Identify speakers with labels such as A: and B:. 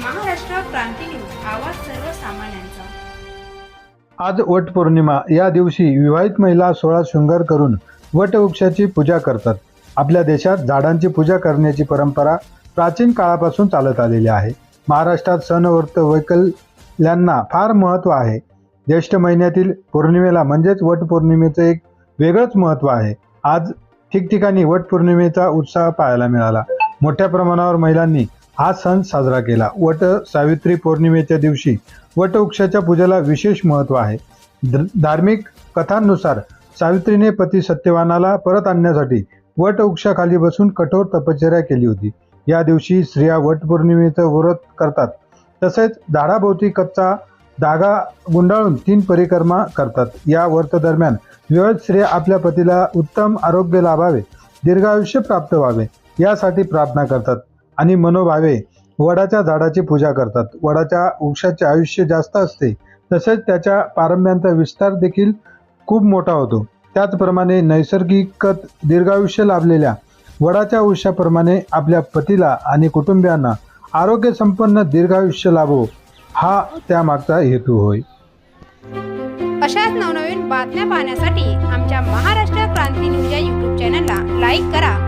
A: क्रांती news आवाज सर्वसामान्यांचा.
B: आज वट पौर्णिमा. या दिवशी विवाहित महिला सोळा शृंगार करून वटवृक्षाची पूजा करतात. आपल्या देशात झाडांची पूजा करण्याची परंपरा प्राचीन काळापासून चालत आलेली आहे. महाराष्ट्रात सण व्रत वैकल्यांना फार महत्त्व आहे. ज्येष्ठ महिन्यातील पौर्णिमेला म्हणजेच वटपौर्णिमेचं एक वेगळंच महत्त्व आहे. आज ठिकठिकाणी वटपौर्णिमेचा उत्साह पाहायला मिळाला. मोठ्या प्रमाणावर महिलांनी हा सण साजरा केला. वट सावित्री पौर्णिमेच्या दिवशी वटवृक्षाच्या पूजेला विशेष महत्त्व आहे. ध- धार्मिक कथांनुसार सावित्रीने पती सत्यवानाला परत आणण्यासाठी वटवृक्षाखाली बसून कठोर तपश्चर्या केली होती. या दिवशी स्त्रिया वटपौर्णिमेचं व्रत करतात. तसेच झाडाभोवती कच्चा धागा गुंडाळून तीन परिक्रमा करतात. या व्रत दरम्यान विवाहित स्त्रिया आपल्या पतीला उत्तम आरोग्य लाभावे दीर्घायुष्य प्राप्त व्हावे यासाठी प्रार्थना करतात. आणि मनोभावे वडाच्या झाडाची पूजा करतात. वडाच्या वृक्षाचे आयुष्य जास्त असते. तसेच त्याच्या पारंब्यांचा विस्तार देखील खूप मोठा होतो. त्याचप्रमाणे नैसर्गिकत दीर्घायुष्य लाभलेल्या वडाच्या वृक्षाप्रमाणे आपल्या पतीला आणि कुटुंबियांना आरोग्य संपन्न दीर्घायुष्य लाभो हा त्यामागचा हेतू होय.
A: अशाच नवनवीन बातम्या पाहण्यासाठी आमच्या महाराष्ट्र क्रांती न्यूज या यूट्यूब चॅनलला लाईक करा.